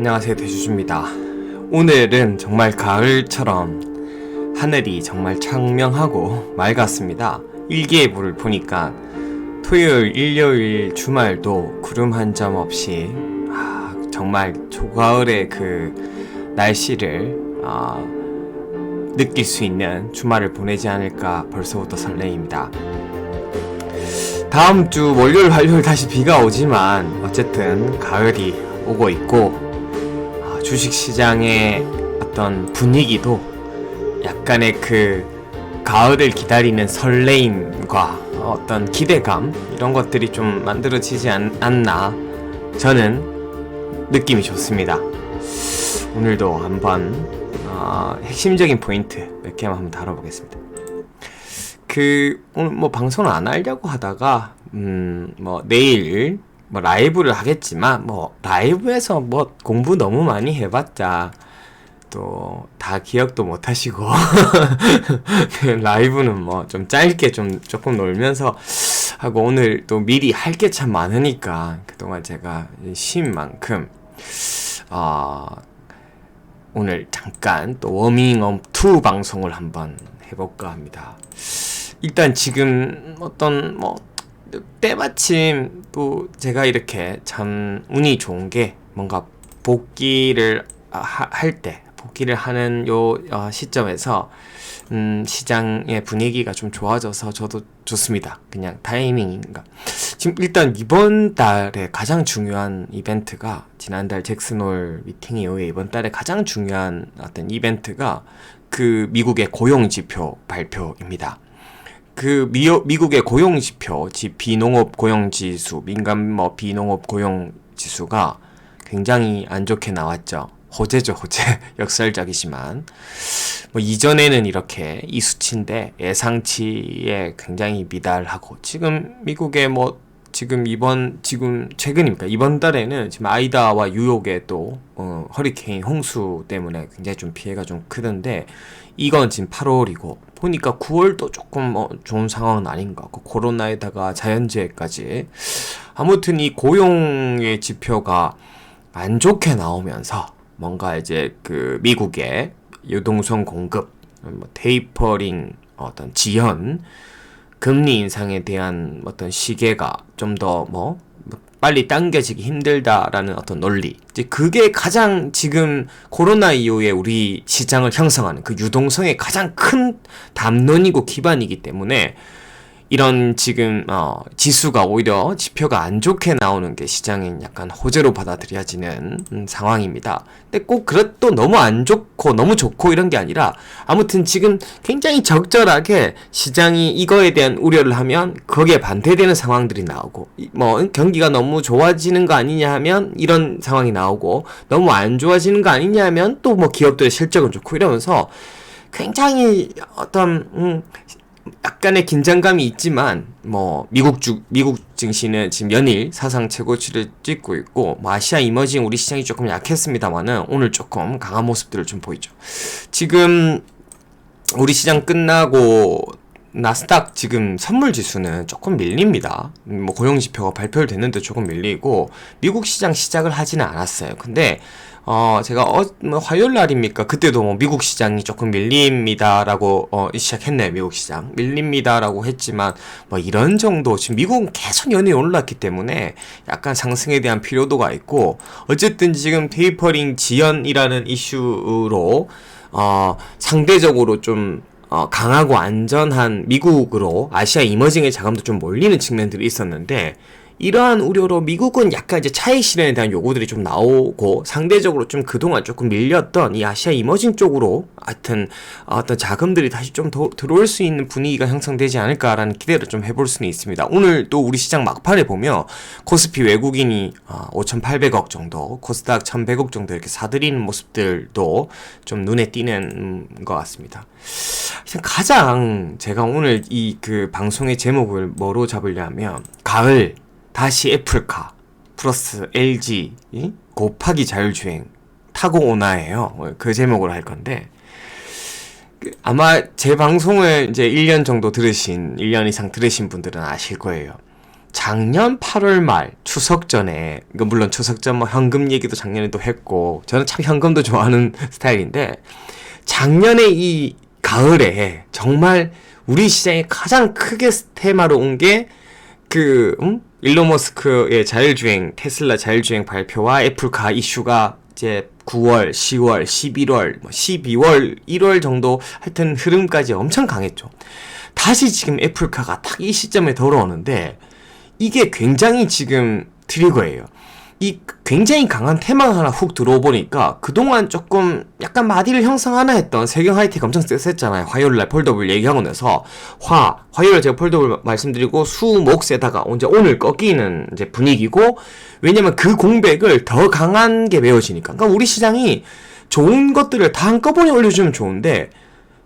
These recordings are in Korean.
안녕하세요 대주주입니다 오늘은 정말 가을처럼 하늘이 정말 청명하고 맑았습니다 일기예보를 보니까 토요일, 일요일, 주말도 구름 한 점 없이 아, 정말 초가을의 그 날씨를 아, 느낄 수 있는 주말을 보내지 않을까 벌써부터 설레입니다. 다음 주 월요일, 화요일 다시 비가 오지만 어쨌든 가을이 오고 있고 아, 주식 시장의 어떤 분위기도 약간의 그 가을을 기다리는 설레임과 어떤 기대감 이런 것들이 좀 만들어지지 않, 않나 저는 느낌이 좋습니다. 오늘도 한번 어, 핵심적인 포인트 몇 개만 한번 다뤄보겠습니다. 그 오늘 뭐 방송을 안 하려고 하다가 음 뭐 내일 뭐 라이브를 하겠지만 뭐 라이브에서 뭐 공부 너무 많이 해봤자 또 다 기억도 못 하시고 라이브는 뭐 좀 짧게 좀 조금 놀면서 하고 오늘 또 미리 할 게 참 많으니까 그동안 제가 쉰 만큼 어 오늘 잠깐 또 워밍업 2 방송을 한번 해볼까 합니다. 일단 지금 어떤 뭐 때마침 또 제가 이렇게 참 운이 좋은 게 뭔가 복귀를 할 때 복귀를 하는 요 어, 시점에서 음, 시장의 분위기가 좀 좋아져서 저도 좋습니다. 그냥 타이밍인가. 지금 일단 이번 달에 가장 중요한 이벤트가 지난달 잭슨홀 미팅 이후에 이번 달에 가장 중요한 어떤 이벤트가 그 미국의 고용 지표 발표입니다. 그 미, 미국의 고용 지표, 비농업 고용 지수, 민간 뭐 비농업 고용 지수가 굉장히 안 좋게 나왔죠. 호재죠, 호재. 역설적이지만. 뭐 이전에는 이렇게 이 수치인데 예상치에 굉장히 미달하고 지금 미국의 뭐 지금 이번 지금 최근입니까? 이번 달에는 지금 아이다와 뉴욕에 또 어, 허리케인 홍수 때문에 굉장히 좀 피해가 좀 크던데 이건 지금 8월이고 보니까 9월도 조금 뭐 좋은 상황은 아닌 것 같고 코로나에다가 자연재해까지. 아무튼 이 고용의 지표가 안 좋게 나오면서 뭔가 이제 그 미국의 유동성 공급, 뭐 테이퍼링, 어떤 지연, 금리 인상에 대한 어떤 시계가 좀 더 뭐 빨리 당겨지기 힘들다라는 어떤 논리. 이제 그게 가장 지금 코로나 이후에 우리 시장을 형성하는 그 유동성의 가장 큰 담론이고 기반이기 때문에 이런 지금 어, 지수가 오히려 지표가 안 좋게 나오는 게 시장인 약간 호재로 받아들여지는 음, 상황입니다. 근데 꼭 그것도 너무 안 좋고 너무 좋고 이런 게 아니라 아무튼 지금 굉장히 적절하게 시장이 이거에 대한 우려를 하면 거기에 반대되는 상황들이 나오고 뭐 경기가 너무 좋아지는 거 아니냐 하면 이런 상황이 나오고 너무 안 좋아지는 거 아니냐 하면 또 뭐 기업들의 실적은 좋고 이러면서 굉장히 어떤 음, 약간의 긴장감이 있지만 뭐 미국 주 미국 증시는 지금 연일 사상 최고치를 찍고 있고 뭐 아시아 이머징 우리 시장이 조금 약했습니다만은 오늘 조금 강한 모습들을 좀 보이죠. 지금 우리 시장 끝나고 나스닥 지금 선물 지수는 조금 밀립니다. 뭐 고용 지표가 발표를 됐는데 조금 밀리고 미국 시장 시작을 하지는 않았어요. 근데 어, 제가 어, 뭐 화요일 날입니까? 그때도 뭐 미국 시장이 조금 밀립니다라고 어, 시작했네요. 미국 시장. 밀립니다라고 했지만 뭐 이런 정도 지금 미국은 계속 연이 올랐기 때문에 약간 상승에 대한 필요도가 있고 어쨌든 지금 테이퍼링 지연이라는 이슈로 어, 상대적으로 좀 어, 강하고 안전한 미국으로 아시아 이머징의 자금도 좀 몰리는 측면들이 있었는데 이러한 우려로 미국은 약간 이제 차익 실현에 대한 요구들이 좀 나오고 상대적으로 좀 그동안 조금 밀렸던 이 아시아 이머징 쪽으로 하여튼 어떤 자금들이 다시 좀 더 들어올 수 있는 분위기가 형성되지 않을까라는 기대를 좀 해볼 수는 있습니다. 오늘 또 우리 시장 막판에 보면 코스피 외국인이 5,800억 어, 정도, 코스닥 1,100억 정도 이렇게 사들이는 모습들도 좀 눈에 띄는 것 같습니다. 가장 제가 오늘 이 그 방송의 제목을 뭐로 잡으려면 가을 다시 애플카 플러스 LG 곱하기 자율주행 타고 오나예요. 그 제목으로 할 건데 그 아마 제 방송을 이제 1년 정도 들으신 1년 이상 들으신 분들은 아실 거예요. 작년 8월 말 추석 전에 물론 추석 전 뭐 현금 얘기도 작년에도 했고 저는 참 현금도 좋아하는 스타일인데 작년에 이 가을에 정말 우리 시장에 가장 크게 테마로 온 게그 음? 일론 머스크의 자율주행 테슬라 자율주행 발표와 애플카 이슈가 이제 9월, 10월, 11월, 12월, 1월 정도 하여튼 흐름까지 엄청 강했죠. 다시 지금 애플카가 딱 이 시점에 돌아오는데 이게 굉장히 지금 트리거예요. 이 굉장히 강한 테마가 하나 훅 들어오보니까 그동안 조금 약간 마디를 형성하나 했던 세경 하이텍 엄청 셌잖아요. 화요일날 폴더블 얘기하고 나서 화, 화요일에 제가 폴더블 말씀드리고 수, 목 세다가 이제 오늘 꺾이는 이제 분위기고 왜냐면 그 공백을 더 강한 게 메워지니까. 그러니까 우리 시장이 좋은 것들을 다 한꺼번에 올려주면 좋은데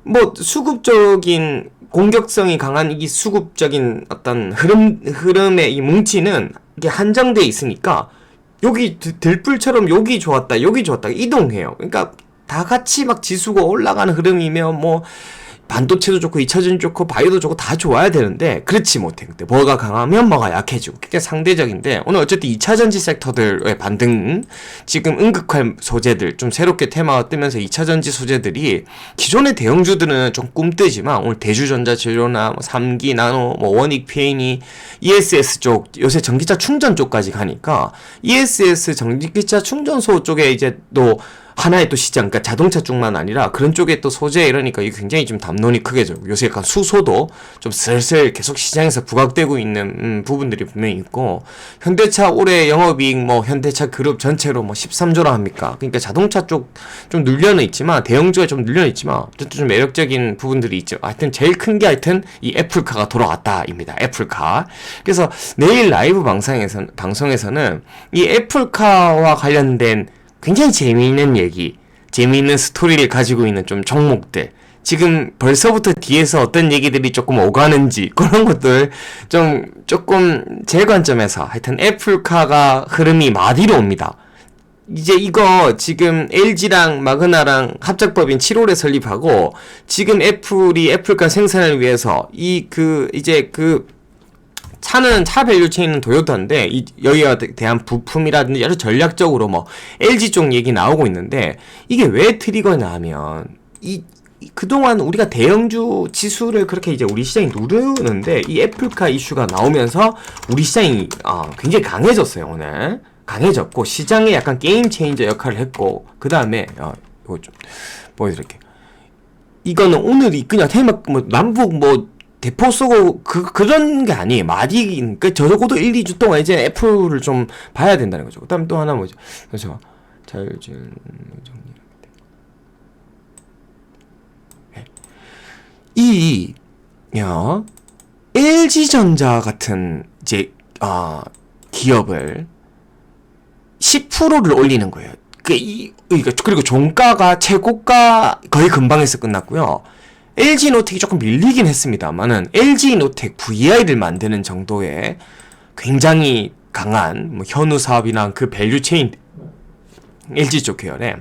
뭐 수급적인 공격성이 강한 이 수급적인 어떤 흐름 흐름의 이 뭉치는 이게 한정돼 있으니까 여기 들- 들불처럼 여기 좋았다 여기 좋았다 이동해요. 그러니까 다 같이 막 지수가 올라가는 흐름이면 뭐 반도체도 좋고 2차전 좋고 바이오도 좋고 다 좋아야 되는데 그렇지 못해. 근데 뭐가 강하면 뭐가 약해지고 그게 상대적인데 오늘 어쨌든 2차전지 섹터들의 반등 지금 응급할 소재들 좀 새롭게 테마가 뜨면서 2차전지 소재들이 기존의 대형주들은 좀 꿈뜨지만 오늘 대주전자 재료나 뭐 3기 나노 뭐 원익 PN이 ESS 쪽 요새 전기차 충전 쪽까지 가니까 ESS 전기차 충전소 쪽에 이제 또 하나의 또 시장, 그러니까 자동차 쪽만 아니라 그런 쪽에 또 소재 이러니까 이게 굉장히 좀 담론이 크게 죠 요새 약간 수소도 좀 슬슬 계속 시장에서 부각되고 있는 음, 부분들이 분명히 있고 현대차 올해 영업이익 뭐 현대차 그룹 전체로 뭐 13조라 합니까? 그러니까 자동차 쪽 좀 눌려는 있지만 대형주가 좀 눌려는 있지만 어쨌든 좀 매력적인 부분들이 있죠. 하여튼 제일 큰 게 하여튼 이 애플카가 돌아왔다입니다. 애플카. 그래서 내일 라이브 방송에서 방송에서는 이 애플카와 관련된 굉장히 재미있는 얘기, 재미있는 스토리를 가지고 있는 좀 종목들. 지금 벌써부터 뒤에서 어떤 얘기들이 조금 오가는지 그런 것들 좀 조금 제 관점에서 하여튼 애플카가 흐름이 마디로 옵니다. 이제 이거 지금 LG랑 마그나랑 합작법인 7월에 설립하고 지금 애플이 애플카 생산을 위해서 이 그 이제 그 차는 차 밸류 체인은 도요타인데 이 여기에 대한 부품이라든지 여러 전략적으로 뭐 LG 쪽 얘기 나오고 있는데 이게 왜 트리거냐 하면 이 이- 그동안 우리가 대형주 지수를 그렇게 이제 우리 시장이 누르는데 이 애플카 이슈가 나오면서 우리 시장이 어, 굉장히 강해졌어요 오늘 강해졌고 시장에 약간 게임 체인저 역할을 했고 그 다음에 어, 이거 좀 보여드릴게요. 이거는 오늘이 그냥 테마 뭐 남북 뭐 대포 쏘고 그 그런 게 아니에요. 마디 그러니까 적어도 1, 2주 동안 이제 애플을 좀 봐야 된다는 거죠. 그다음 또 하나 뭐죠? 그래서 자율주행 정리. 네. 이 야, LG전자 같은 이제 아 기업을 10%를 올리는 거예요. 그 이, 그러니까 그리고 종가가 최고가 거의 금방에서 끝났고요. LG 노텍이 조금 밀리긴 했습니다만은 LG 노텍 VI를 만드는 정도의 굉장히 강한 뭐 현우 사업이나 그 밸류 체인 LG 쪽 계열에.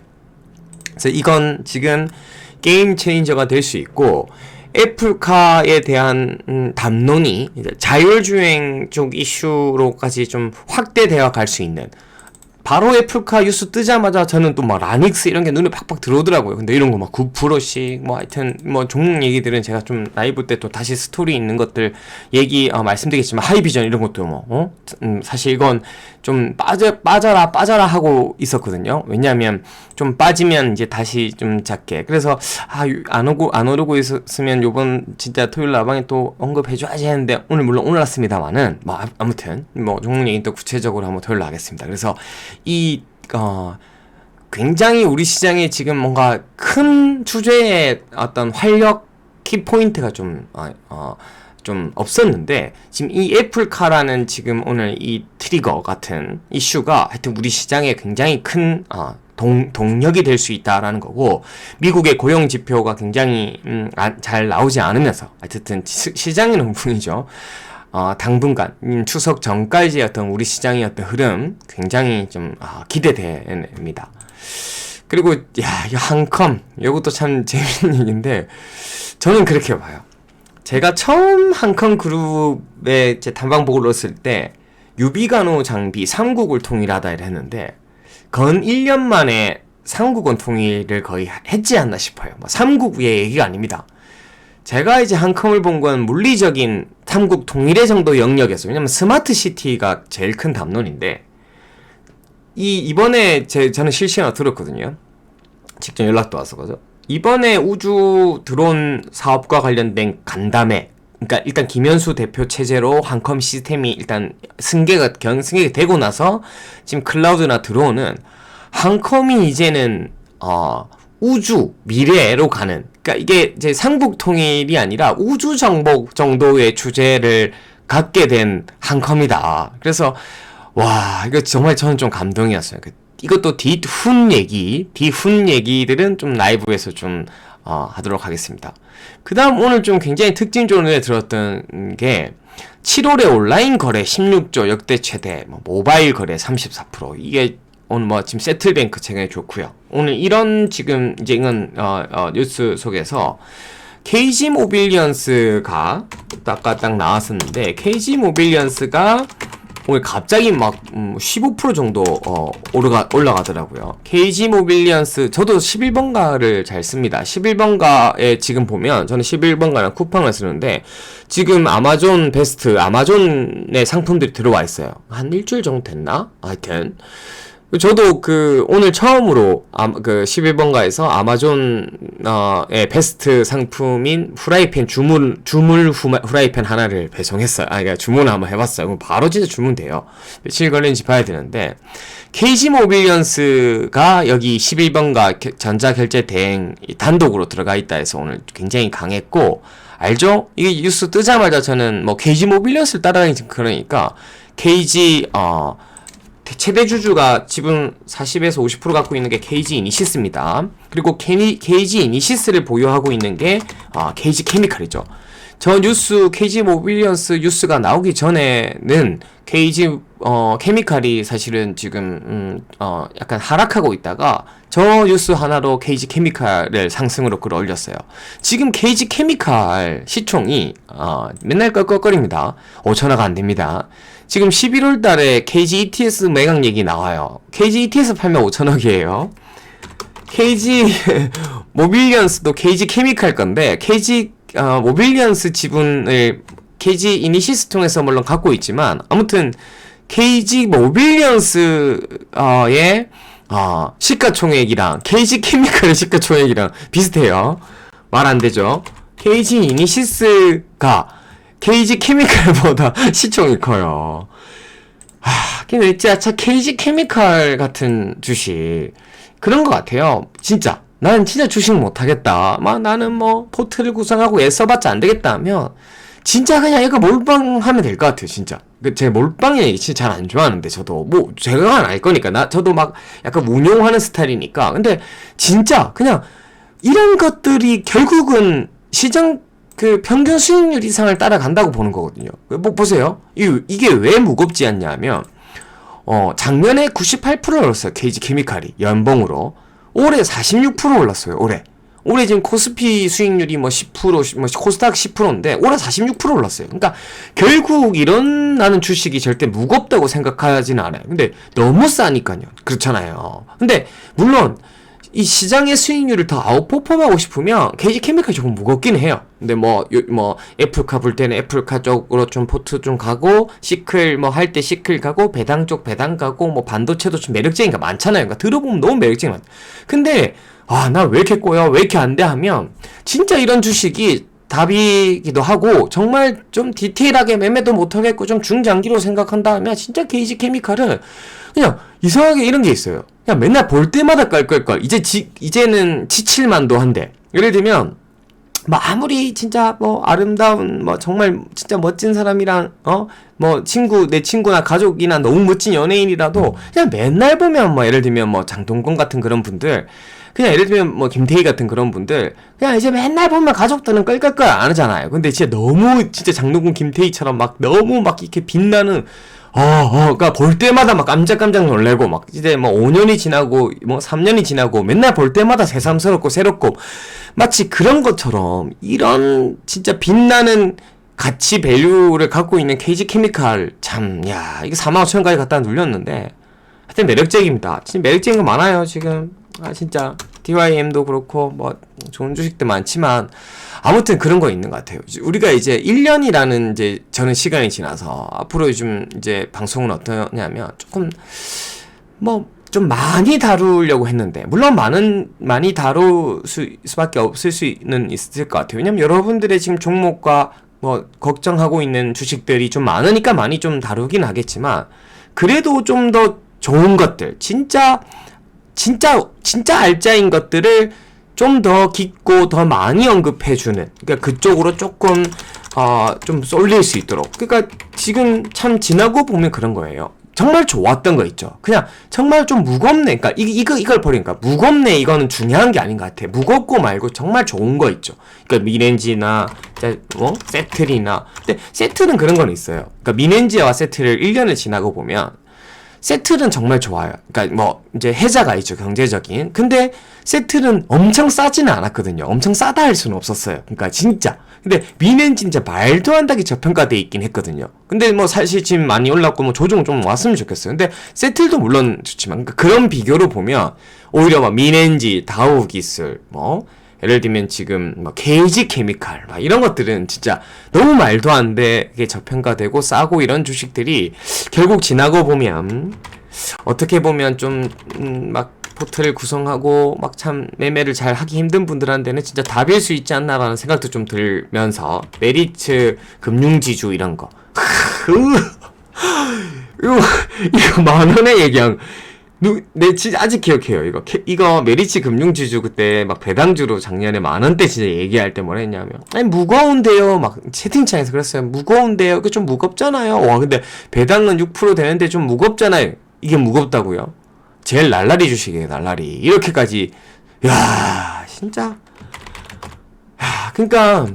그래서 이건 지금 게임 체인저가 될 수 있고 애플카에 대한 음, 담론이 자율주행 쪽 이슈로까지 좀 확대되어 갈 수 있는 바로 애플카 뉴스 뜨자마자 저는 또 막 라닉스 이런 게 눈에 팍팍 들어오더라고요. 근데 이런 거 막 9%씩 뭐 하여튼 뭐 종목 얘기들은 제가 좀 라이브 때 또 다시 스토리 있는 것들 얘기 어, 말씀드리겠지만 하이비전 이런 것도 뭐 어? 음, 사실 이건 좀 빠져 빠져라 빠져라 하고 있었거든요. 왜냐하면 좀 빠지면 이제 다시 좀 작게 그래서 아 안 오고 안 오르고 있었으면 요번 진짜 토요일 라방에 또 언급해줘야지 했는데 오늘 물론 올랐습니다만은 뭐 아- 아무튼 뭐 종목 얘기 또 구체적으로 한번 토요일 하겠습니다. 그래서 이 어, 굉장히 우리 시장에 지금 뭔가 큰 주제의 어떤 활력 키 포인트가 좀, 어, 어, 좀 없었는데, 지금 이 애플카라는 지금 오늘 이 트리거 같은 이슈가 하여튼 우리 시장에 굉장히 큰, 어, 동, 동력이 될 수 있다라는 거고, 미국의 고용 지표가 굉장히, 음, 아, 잘 나오지 않으면서, 어쨌든 시, 시장의 농풍이죠. 어, 당분간 음, 추석 전까지 어떤 우리 시장의 어떤 흐름 굉장히 좀 아, 기대됩니다. 그리고 야, 이 한컴 이것도 참 재밌는 얘기인데 저는 그렇게 봐요. 제가 처음 한컴 그룹에 제 단방복을 넣었을 때 유비간호 장비 삼국을 통일하다 이랬는데 건 1년 만에 삼국은 통일을 거의 했지 않나 싶어요. 뭐 삼국의 얘기가 아닙니다. 제가 이제 한컴을 본 건 물리적인 삼국 통일의 정도 영역에서 왜냐면 스마트 시티가 제일 큰 담론인데 이 이번에 제 저는 실시간으로 들었거든요. 직접 연락도 그죠. 이번에 우주 드론 사업과 관련된 간담회 그러니까 일단 김현수 대표 체제로 한컴 시스템이 일단 승계가 경 승계가 되고 나서 지금 클라우드나 드론은 한컴이 이제는 어 우주 미래로 가는 그러니까 이게 이제 삼국 통일이 아니라 우주 정복 정도의 주제를 갖게 된 한컴이다. 그래서 와 이거 정말 저는 좀 감동이었어요. 그 이것도 뒤훈 얘기, 뒤훈 얘기들은 좀 라이브에서 좀 어, 하도록 하겠습니다. 그 다음 오늘 좀 굉장히 특징적으로 들었던 게 7월에 온라인 거래 16조 역대 최대, 뭐 모바일 거래 34% 이게 오늘 뭐 지금 세틀뱅크 최근에 좋고요. 오늘 이런 지금 이제 이건 어, 어, 뉴스 속에서 KG 모빌리언스가 아까 딱 나왔었는데 KG 모빌리언스가 오늘 갑자기 막, 음, 15% 정도, 어, 오르가, 올라가더라고요. KG 모빌리언스, 저도 11번가를 잘 씁니다. 11번가에 지금 보면, 저는 11번가랑 쿠팡을 쓰는데, 지금 아마존 베스트, 아마존의 상품들이 들어와 있어요. 한 일주일 정도 됐나? 하여튼. 저도 그 오늘 처음으로 아, 그 11번가에서 아마존 어의 베스트 상품인 후라이팬 주문 주물 후마, 후라이팬 하나를 배송했어요. 아, 그러니까 주문을 한번 해봤어요. 그럼 바로 진짜 주문돼요. 며칠 걸리는지 봐야 되는데 KG 모빌리언스가 여기 11번가 전자결제 대행 단독으로 들어가 있다 해서 오늘 굉장히 강했고 알죠? 이게 뉴스 뜨자마자 저는 뭐 KG 모빌리언스를 따라다니지 그러니까 KG 어 최대 주주가 지분 40에서 50% 갖고 있는 게 KG 이니시스입니다. 그리고 KG 이니시스를 보유하고 있는 게 어, KG 케미칼이죠. 저 뉴스 KG 모빌리언스 뉴스가 나오기 전에는 KG 어, 케미칼이 사실은 지금 음, 어, 약간 하락하고 있다가 저 뉴스 하나로 KG 케미칼을 상승으로 끌어올렸어요. 지금 KG 케미칼 시총이 어, 맨날 껄껄거립니다. 5천화가 안 됩니다. 지금 11월 달에 KG ETS 매각 얘기 나와요. KG ETS 팔면 5천억이에요. KG 모빌리언스도 KG 케미칼 건데 KG 어, 모빌리언스 지분을 KG 이니시스 통해서 물론 갖고 있지만 아무튼 KG 모빌리언스의 어, 시가총액이랑 KG 케미칼의 시가총액이랑 비슷해요. 말 안 되죠. KG 이니시스가 KG 케미칼보다 시총이 커요. 하, 근데 진짜 KG 케미칼 같은 주식 그런 것 같아요. 진짜 나는 진짜 주식 못하겠다. 막 나는 뭐 포트를 구성하고 애써봤자 안 되겠다 하면 진짜 그냥 이거 몰빵하면 될 것 같아요. 진짜. 그제 몰빵 얘기 진짜 잘 안 좋아하는데 저도 뭐 제가 알 거니까 나 저도 막 약간 운용하는 스타일이니까 근데 진짜 그냥 이런 것들이 결국은 시장 그 평균 수익률 이상을 따라간다고 보는 거거든요. 뭐 보세요. 이, 이게 왜 무겁지 않냐면 어, 작년에 98% 올랐어요. KG 케미칼이 연봉으로. 올해 46% 올랐어요. 올해. 올해 지금 코스피 수익률이 뭐 10%, 뭐 코스닥 10%인데 올해 46% 올랐어요. 그러니까 결국 이런 나는 주식이 절대 무겁다고 생각하지는 않아요. 근데 너무 싸니까요. 그렇잖아요. 근데 물론 이 시장의 수익률을 더 아웃퍼폼하고 싶으면 KG 케미칼이 조금 무겁긴 해요. 근데 뭐, 요, 뭐, 애플카 볼 때는 애플카 쪽으로 좀 포트 좀 가고, 시클 뭐 할 때 시클 가고, 배당 쪽 배당 가고, 뭐 반도체도 좀 매력적인 게 많잖아요. 그러니까 들어보면 너무 매력적인 게 많아. 근데, 아, 나 왜 이렇게 꼬여? 왜 이렇게 안 돼? 하면, 진짜 이런 주식이 답이기도 하고 정말 좀 디테일하게 매매도 못하겠고 좀 중장기로 생각한다면 진짜 게이지 케미칼은 그냥 이상하게 이런 게 있어요. 그냥 맨날 볼 때마다 깔깔깔. 이제 지, 이제는 지칠만도 한데 예를 들면 뭐 아무리 진짜 뭐 아름다운 뭐 정말 진짜 멋진 사람이랑 어 뭐 친구 내 친구나 가족이나 너무 멋진 연예인이라도 그냥 맨날 보면 뭐 예를 들면 뭐 장동건 같은 그런 분들 그냥 예를 들면 뭐 김태희 같은 그런 분들 그냥 이제 맨날 보면 가족들은 끌끌끌 안 하잖아요. 근데 진짜 너무 진짜 장동건 김태희처럼 막 너무 막 이렇게 빛나는 어, 어, 그니까 볼 때마다 막 깜짝깜짝 놀래고, 막, 이제 뭐 5년이 지나고, 뭐 3년이 지나고, 맨날 볼 때마다 새삼스럽고 새롭고, 마치 그런 것처럼, 이런 진짜 빛나는 가치 밸류를 갖고 있는 KG 케미칼, 참, 야, 이게 4만 5천원까지 갖다 눌렸는데, 하여튼 매력적입니다. 진짜 매력적인 거 많아요, 지금. 아, 진짜. DYM도 그렇고, 뭐, 좋은 주식도 많지만, 아무튼 그런 거 있는 것 같아요. 우리가 이제 1년이라는 이제 저는 시간이 지나서 앞으로 좀 이제 방송은 어떠냐면 조금 뭐 좀 많이 다루려고 했는데 물론 많은 많이 다룰 수, 수밖에 없을 수는 있을 것 같아요. 왜냐면 여러분들의 지금 종목과 뭐 걱정하고 있는 주식들이 좀 많으니까 많이 좀 다루긴 하겠지만 그래도 좀 더 좋은 것들 진짜 진짜 진짜 알짜인 것들을 좀 더 깊고 더 많이 언급해주는 그러니까 그쪽으로 조금 어 좀 쏠릴 수 있도록 그러니까 지금 참 지나고 보면 그런 거예요. 정말 좋았던 거 있죠. 그냥 정말 좀 무겁네. 그러니까 이, 이거 이걸 버리니까 무겁네. 이거는 중요한 게 아닌 것 같아. 무겁고 말고 정말 좋은 거 있죠. 그러니까 미렌지나 뭐 세틀이나 근데 세틀은 그런 건 있어요. 그러니까 미렌지와 세틀을 1년을 지나고 보면 세틀은 정말 좋아요. 그러니까 뭐 이제 해자가 있죠 경제적인. 근데 세틀은 엄청 싸지는 않았거든요. 엄청 싸다 할 수는 없었어요. 그러니까 진짜. 근데 미는 진짜 말도 안 되게 저평가돼 있긴 했거든요. 근데 뭐 사실 지금 많이 올랐고 뭐 조정 좀 왔으면 좋겠어요. 근데 세틀도 물론 좋지만 그러니까 그런 비교로 보면 오히려 막 미넨지, 다우 기술, 뭐 예를 들면 지금 뭐 KG 케미칼 막 이런 것들은 진짜 너무 말도 안 되게 저평가되고 싸고 이런 주식들이 결국 지나고 보면 어떻게 보면 좀막 포트를 구성하고 막 참 매매를 잘 하기 힘든 분들한테는 진짜 답일 수 있지 않나라는 생각도 좀 들면서 메리츠 금융지주 이런 거. 이거 이거 만 원에 얘기한 누, 내 진짜 아직 기억해요. 이거 캐, 이거 메리츠 금융지주 그때 막 배당주로 작년에 만 원대 진짜 얘기할 때 뭐라 했냐면 아니 무거운데요. 막 채팅창에서 그랬어요. 무거운데요. 그 좀 무겁잖아요. 와 근데 배당은 6% 되는데 좀 무겁잖아요. 이게 무겁다고요? 제일 날라리 주식이에요. 날라리 이렇게까지 야 진짜 야 그러니까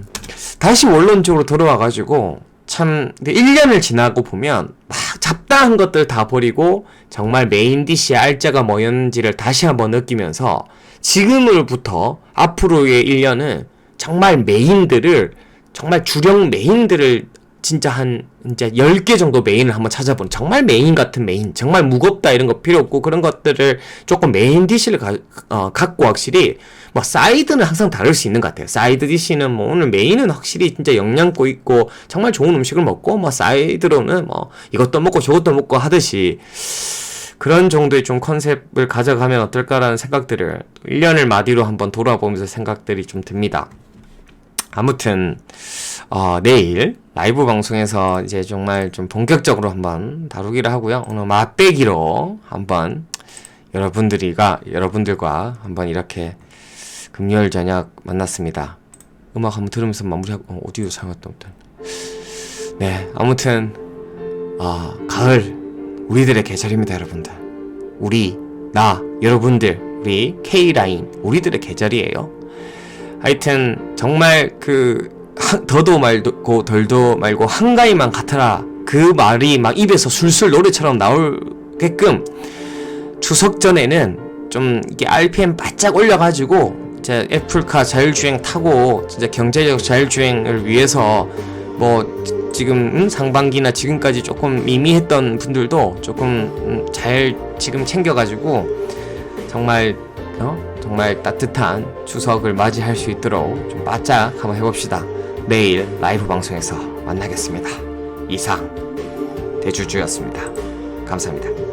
다시 원론적으로 돌아와가지고 참 1년을 지나고 보면 막 잡다한 것들 다 버리고 정말 메인 디시 알짜가 뭐였는지를 다시 한번 느끼면서 지금으로부터 앞으로의 1년은 정말 메인들을 정말 주력 메인들을 진짜 한 진짜 10개 정도 메인을 한번 찾아본 정말 메인 같은 메인 정말 무겁다 이런 거 필요 없고 그런 것들을 조금 메인 디시를 가, 어, 갖고 확실히 뭐 사이드는 항상 다를 수 있는 것 같아요 사이드 디시는 뭐 오늘 메인은 확실히 진짜 영양고 있고 정말 좋은 음식을 먹고 뭐 사이드로는 뭐 이것도 먹고 저것도 먹고 하듯이 그런 정도의 좀 컨셉을 가져가면 어떨까라는 생각들을 1년을 마디로 한번 돌아보면서 생각들이 좀 듭니다 아무튼 어, 내일 라이브 방송에서 이제 정말 좀 본격적으로 한번 다루기를 하고요. 오늘 맛배기로 한번 여러분들이가 여러분들과 한번 이렇게 금요일 저녁 만났습니다. 음악 한번 들으면서 마무리하고 어, 오디오 사용했다 네, 아무튼 어, 가을 우리들의 계절입니다, 여러분들. 우리 나 여러분들 우리 K 라인 우리들의 계절이에요. 하여튼 정말 그 더도 말고 덜도 말고 한가위만 같아라 그 말이 막 입에서 술술 노래처럼 나올게끔 추석 전에는 좀 이게 RPM 바짝 올려가지고 이제 애플카 자율주행 타고 진짜 경제적 자율주행을 위해서 뭐 지금 음, 상반기나 지금까지 조금 미미했던 분들도 조금 음, 잘 지금 챙겨가지고 정말 어? 정말 따뜻한 추석을 맞이할 수 있도록 좀 바짝 한번 해봅시다. 내일 라이브 방송에서 만나겠습니다. 이상 대주주였습니다. 감사합니다.